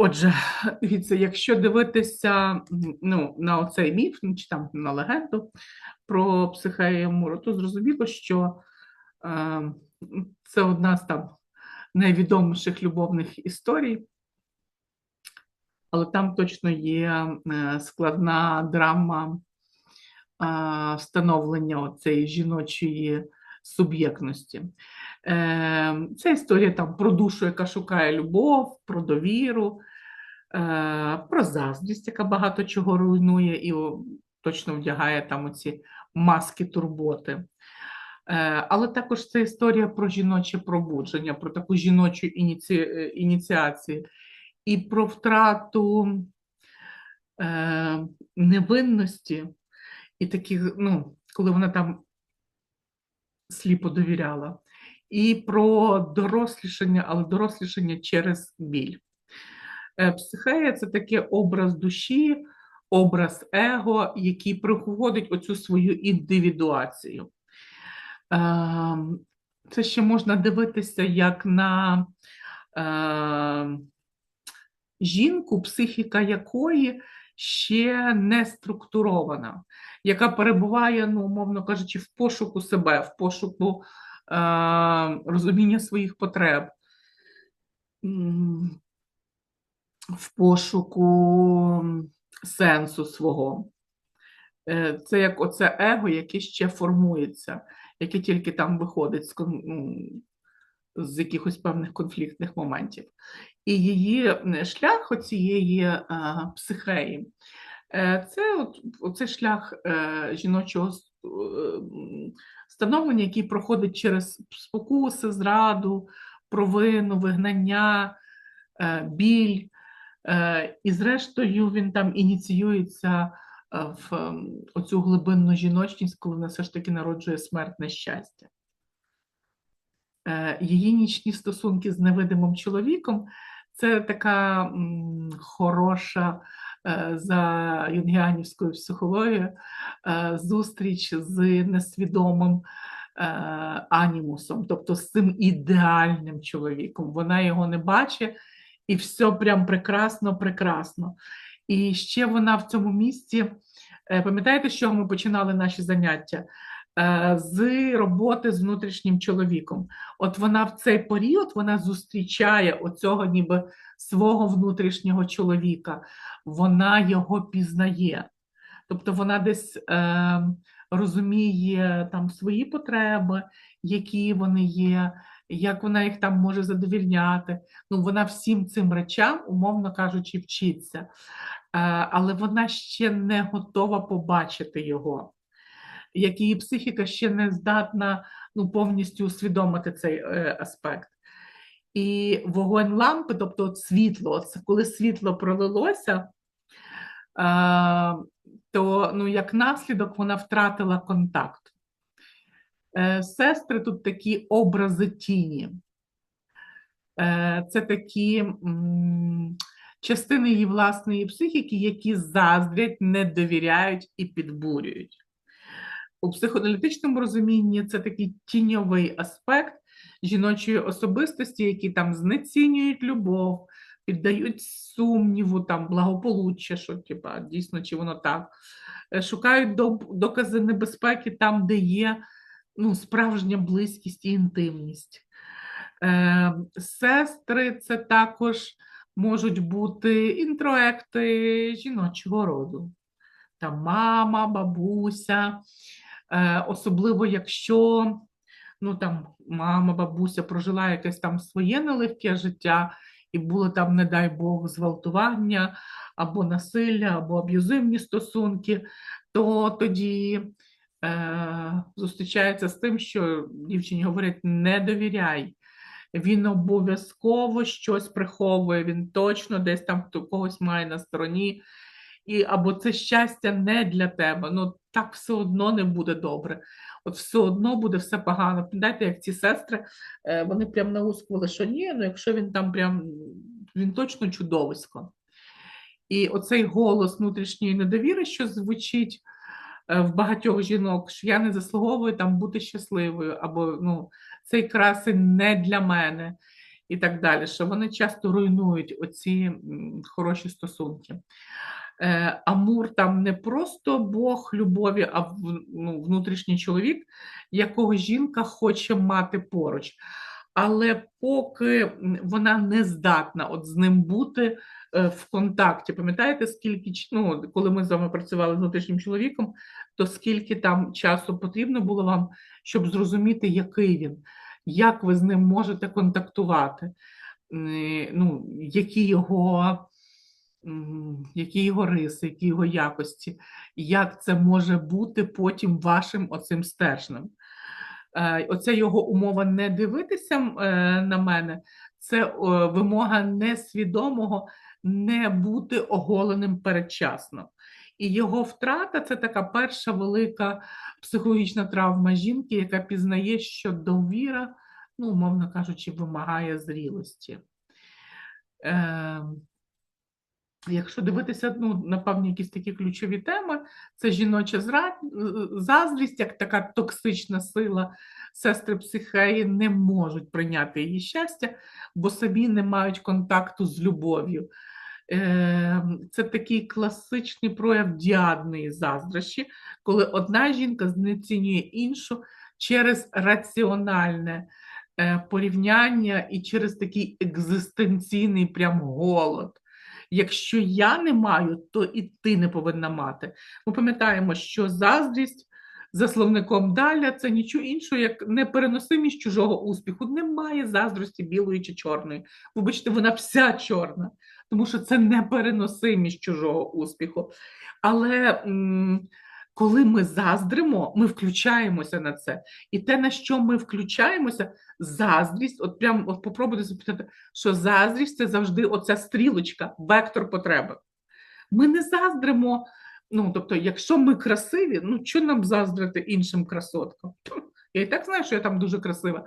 Отже, дивіться, якщо дивитися ну, на оцей міф, ну, чи там на легенду про Психея Муру, то зрозуміло, що е, це одна з там найвідоміших любовних історій, але там точно є е, складна драма е, встановлення цієї жіночої суб'єктності. Е, Це історія там про душу, яка шукає любов, про довіру, про заздрість, яка багато чого руйнує і точно вдягає там оці маски турботи. Е, але також це історія про жіноче пробудження, про таку жіночу ініці... ініціацію і про втрату е, невинності, і таких, ну, коли вона там сліпо довіряла, і про дорослішання, але дорослішання через біль. Е, психея це такий образ душі, образ его, який приходить оцю свою індивідуацію. Ем, це ще можна дивитися як на ем, жінку, психіка якої ще не структурована, яка перебуває, ну, умовно кажучи, в пошуку себе, в пошуку розуміння своїх потреб в пошуку сенсу свого. Е, це як оце его, яке ще формується, яке тільки там виходить з з якихось певних конфліктних моментів. І її шлях оцієї е, психеї, е, це от, оцей шлях жіночого становлення, який проходить через спокуси, зраду, провину, вигнання, біль. Е, і, зрештою, він там ініціюється е, в ем, оцю глибинну жіночність, коли вона все ж таки народжує смертне щастя. Е, її нічні стосунки з невидимим чоловіком це така хороша за юнгіанівською психологією зустріч з несвідомим анімусом, тобто з цим ідеальним чоловіком. Вона його не бачить і все прям прекрасно, прекрасно. І ще вона в цьому місці, е, пам'ятаєте, з чого ми починали наші заняття? Е, з роботи з внутрішнім чоловіком. От вона в цей період вона зустрічає оцього ніби свого внутрішнього чоловіка, вона його пізнає. Тобто вона десь е, розуміє там свої потреби, які вони є, як вона їх там може задовільняти. Ну, вона всім цим речам, умовно кажучи, вчиться, е, але вона ще не готова побачити його. Як її психіка ще не здатна ну, повністю усвідомити цей е, аспект. І вогонь лампи, тобто от світло, це коли світло пролилося, е, то ну, як наслідок вона втратила контакт. Е, сестри тут такі образи тіні. Е, це такі частини її власної психіки, які заздрять, не довіряють і підбурюють. У психоаналітичному розумінні це такий тіньовий аспект жіночої особистості, які там знецінюють любов, піддають сумніву, там благополуччя, що типа, дійсно чи воно так, е, шукають докази небезпеки там, де є ну, справжня близькість і інтимність. Е, Сестри це також можуть бути інтроекти жіночого роду. Там мама, бабуся, е, особливо якщо ну, там, мама, бабуся прожила якесь там своє нелегке життя, і було там, не дай Бог, зґвалтування або насилля, або аб'юзивні стосунки, то тоді е, зустрічається з тим, що дівчині говорять: не довіряй. Він обов'язково щось приховує, він точно десь там когось має на стороні, і або це щастя не для тебе. Ну так все одно не буде добре. От все одно буде все погано. Пам'ятаєте, як ці сестри, е, вони прям наускували, що ні, ну якщо він там прям він точно чудовисько. І оцей голос внутрішньої недовіри, що звучить. Е, в багатьох жінок, що я не заслуговую там бути щасливою, або ну, цей красень не для мене. і так далі, що вони часто руйнують оці хороші стосунки. Е, Амур там не просто Бог любові, а ну, внутрішній чоловік, якого жінка хоче мати поруч. Але поки вона не здатна от з ним бути е, в контакті. Пам'ятаєте, скільки ну, коли ми з вами працювали з внутрішнім чоловіком, то скільки там часу потрібно було вам, щоб зрозуміти, який він, як ви з ним можете контактувати, ну, які його які його риси, які його якості, як це може бути потім вашим оцим стержнем. Е, Оця його умова не дивитися е, на мене, це е, вимога несвідомого не бути оголеним передчасно. І його втрата це така перша велика психологічна травма жінки, яка пізнає, що довіра, ну, умовно кажучи, вимагає зрілості. Якщо дивитися, ну, напевно, якісь такі ключові теми, це жіноча зрад... заздрість, як така токсична сила, сестри психеї не можуть прийняти її щастя, бо самі не мають контакту з любов'ю. Е, Це такий класичний прояв діадної заздрощі, коли одна жінка знецінює іншу через раціональне е, порівняння і через такий екзистенційний прям голод. Якщо я не маю, то і ти не повинна мати. Ми пам'ятаємо, що заздрість за словником Даля це нічого іншого, як непереносимість чужого успіху. Немає заздрості білої чи чорної. Вибачте, вона вся чорна, тому що це непереносимість чужого успіху. Але м, коли ми заздримо, ми включаємося на це. І те, на що ми включаємося, заздрість, от прям от попробуйте запитати, що заздрість це завжди оця стрілочка, вектор потреби. Ми не заздримо. Ну, тобто, якщо ми красиві, ну що нам заздрити іншим красоткам? Я і так знаю, що я там дуже красива.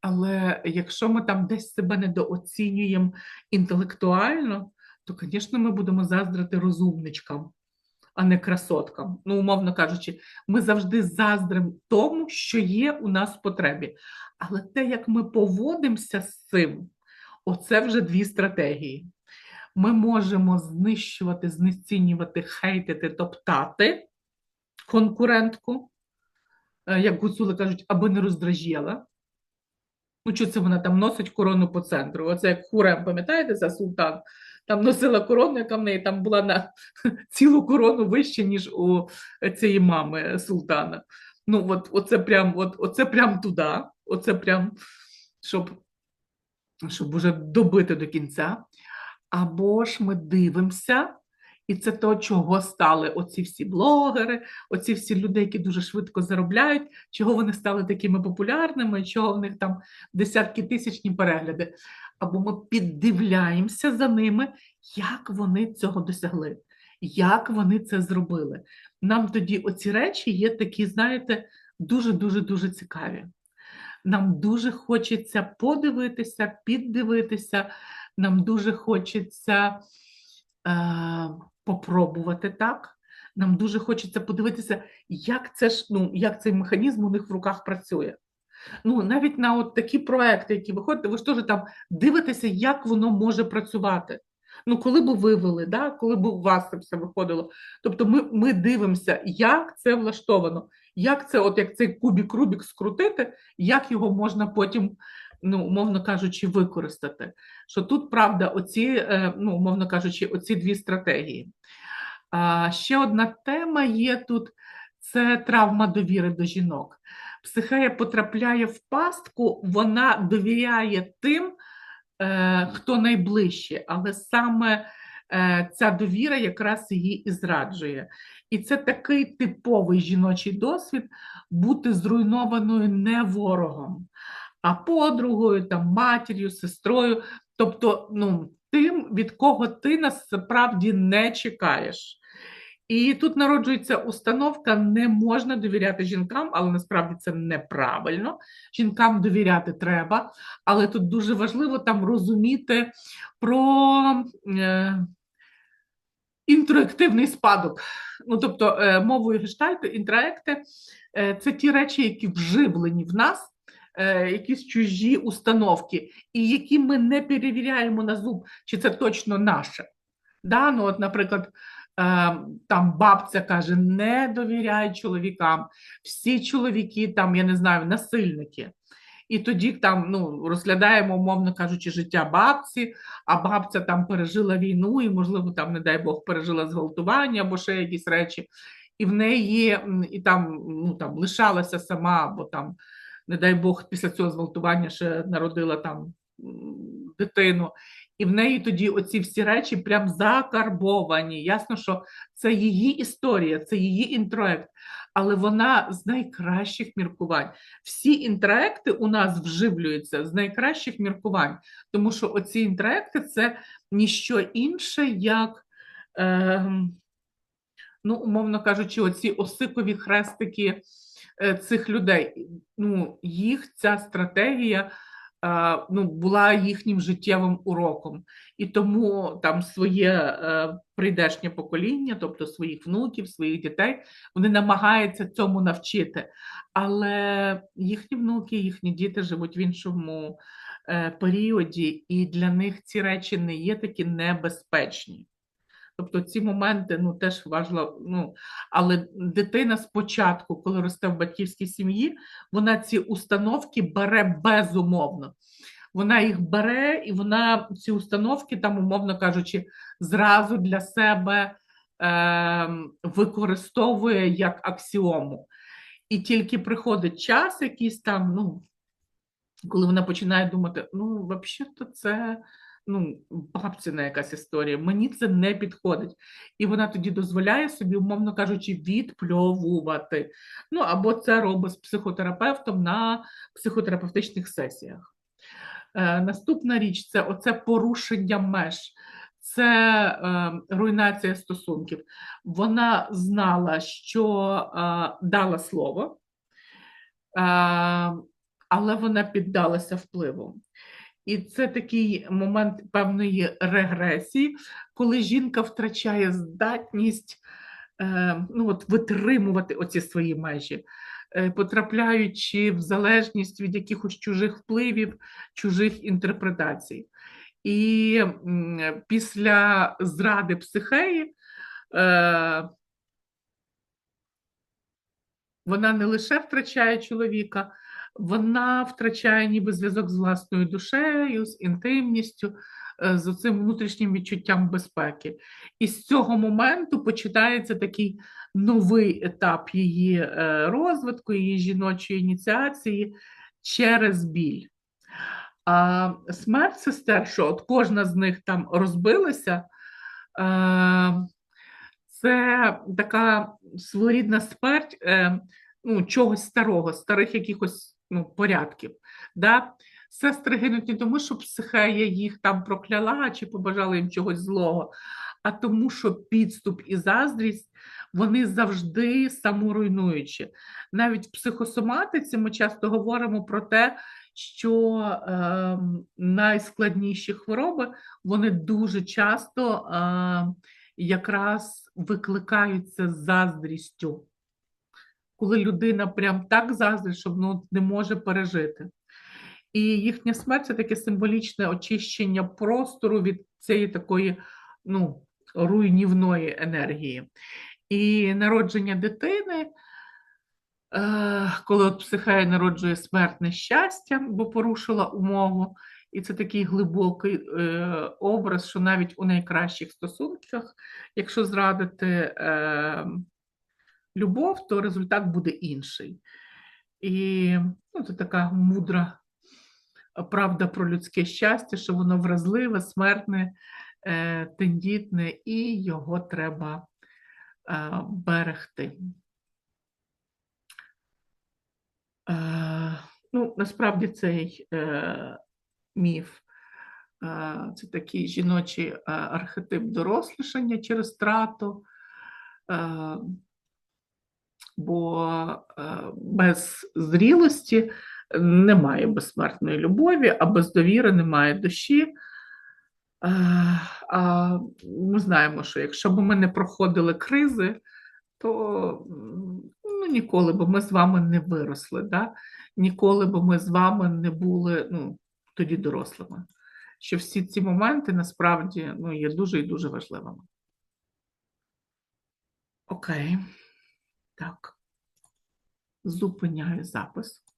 Але якщо ми там десь себе недооцінюємо інтелектуально, то, звісно, ми будемо заздрити розумничкам, а не красоткам. Ну, умовно кажучи, ми завжди заздримо тому, що є у нас в потребі. Але те, як ми поводимося з цим, оце вже дві стратегії. Ми можемо знищувати, знецінювати, хейтити, топтати конкурентку, е, як гуцули кажуть, аби не роздражіла. Ну, що це вона там носить корону по центру? Оце як Хурем, пам'ятаєте, за султан? Там носила корону, яка в неї там була на цілу корону вище, ніж у цієї мами султана. Ну, от, оце прям, от, оце прям туди, оце прям, щоб, щоб уже добити до кінця. Або ж ми дивимося, і це то, чого стали оці всі блогери, оці всі люди, які дуже швидко заробляють, чого вони стали такими популярними, чого в них там десятки тисячні перегляди. Або ми піддивляємося за ними, як вони цього досягли, як вони це зробили. Нам тоді оці речі є такі, знаєте, дуже-дуже дуже цікаві. Нам дуже хочеться подивитися, піддивитися, нам дуже хочеться е, попробувати так. Нам дуже хочеться подивитися, як це ж, ну, як цей механізм у них в руках працює. Ну, навіть на от такі проекти, які виходять, ви ж теж там дивитеся, як воно може працювати. Ну, коли б вивели, да? коли б у вас це все виходило. Тобто ми, ми дивимося, як це влаштовано, як це, от як цей кубік Рубік скрутити, як його можна потім, ну, умовно кажучи, використати. Що тут, правда, оці, е, ну, умовно кажучи, оці дві стратегії. А ще одна тема є тут: це травма довіри до жінок. Психея потрапляє в пастку, вона довіряє тим, е, хто найближче, але саме е, ця довіра якраз її і зраджує. І це такий типовий жіночий досвід бути зруйнованою не ворогом, а подругою, там, матір'ю, сестрою, тобто ну, тим, від кого ти насправді не чекаєш. І тут народжується установка: не можна довіряти жінкам, але насправді це неправильно. Жінкам довіряти треба, але тут дуже важливо там розуміти про е, інтерактивний спадок. Ну, тобто, е, мовою гештальту, інтеракти е, це ті речі, які вживлені в нас якісь чужі установки, і які ми не перевіряємо на зуб, чи це точно наше. Да? Ну, от, Наприклад, е, там бабця каже: не довіряй чоловікам, всі чоловіки, там, я не знаю, насильники. І тоді там ну, розглядаємо, умовно кажучи, життя бабці, а бабця там пережила війну, і, можливо, там, не дай Бог, пережила зґвалтування або ще якісь речі, і в неї і там ну, там лишалася сама, або там, не дай Бог, після цього зґвалтування ще народила там дитину. І в неї тоді оці всі речі прям закарбовані. Ясно, що це її історія, це її інтроект але вона з найкращих міркувань. Всі інтроекти у нас вживлюються з найкращих міркувань, тому що оці інтроекти це ніщо інше, як, е, ну, умовно кажучи, оці осикові хрестики цих людей. Ну, Їх ця стратегія ну, була їхнім життєвим уроком. І тому там своє е, прийдешнє покоління, тобто своїх внуків, своїх дітей, вони намагаються цьому навчити. Але їхні внуки, їхні діти живуть в іншому е, періоді, і для них ці речі не є такі небезпечні. Тобто ці моменти ну, теж важливо. Ну, але дитина спочатку, коли росте в батьківській сім'ї, вона ці установки бере безумовно. Вона їх бере і вона ці установки, там, умовно кажучи, зразу для себе е, використовує як аксіому. І тільки приходить час, якийсь там, ну, коли вона починає думати, ну, взагалі-то це ну, бабцина якась історія, мені це не підходить. І вона тоді дозволяє собі, умовно кажучи, відпльовувати. Ну, або це робить з психотерапевтом на психотерапевтичних сесіях. Е, Наступна річ це оце порушення меж. Це е, руйнація стосунків. Вона знала, що е, дала слово, е, але вона піддалася впливу. І це такий момент певної регресії, коли жінка втрачає здатність е, ну, от, витримувати оці свої межі, е, потрапляючи в залежність від якихось чужих впливів, чужих інтерпретацій. І м, після зради психеї е, вона не лише втрачає чоловіка вона втрачає ніби зв'язок з власною душею, з інтимністю, е, з цим внутрішнім відчуттям безпеки. І з цього моменту починається такий новий етап її е, розвитку, її жіночої ініціації через біль. А смерть сестер, що от кожна з них там розбилася, е, це така своєрідна смерть ну, чогось старого, старих якихось ну, порядків. Да? Сестри гинуть не тому, що психея їх там прокляла чи побажала їм чогось злого, а тому, що підступ і заздрість вони завжди саморуйнуючі. Навіть в психосоматиці ми часто говоримо про те, що е, найскладніші хвороби вони дуже часто е, якраз викликаються заздрістю коли людина прям так заздрить, що ну, не може пережити. І їхня смерть це таке символічне очищення простору від цієї такої ну, руйнівної енергії. І народження дитини, е, коли от психея народжує смертне щастя, бо порушила умову. І це такий глибокий е, образ, що навіть у найкращих стосунках, якщо зрадити е, любов, то результат буде інший. І ну, це така мудра правда про людське щастя, що воно вразливе, смертне, е, тендітне, і його треба е, берегти. Е, ну, Насправді цей міф. Це такий жіночий архетип дорослішання через страту бо е, без зрілості немає безсмертної любові, а без довіри немає душі. Е, а ми знаємо, що якщо б ми не проходили кризи, то Ну, ніколи б ми з вами не виросли, да? ніколи б ми з вами не були ну, тоді дорослими. Що всі ці моменти насправді ну, є дуже і дуже важливими. Окей. Так. Зупиняю запис.